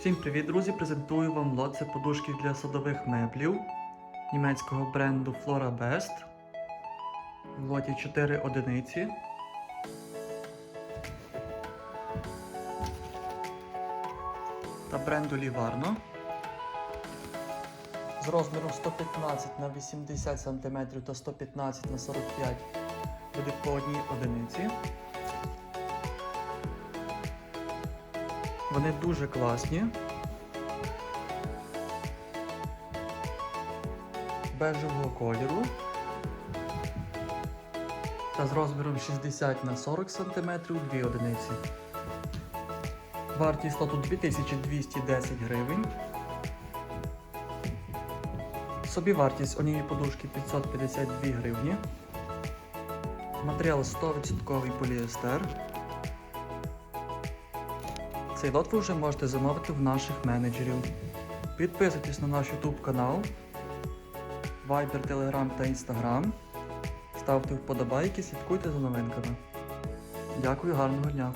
Всім привіт, друзі! Презентую вам лот подушки для садових меблів німецького бренду Flora Best. В лоті 4 одиниці. Та бренду Livarno. З розміром 115 на 80 см та 115 на 45 буде по одній одиниці. Вони дуже класні. Бежевого кольору. Та з розміром 60 на 40 см 2 одиниці. Вартість лоту 2210 гривень. Собівартість однієї подушки 552 гривні. Матеріал 100% поліестер. Цей лот ви вже можете замовити в наших менеджерів. Підписуйтесь на наш YouTube канал, Viber, Telegram та Instagram. Ставте вподобайки, слідкуйте за новинками. Дякую, гарного дня!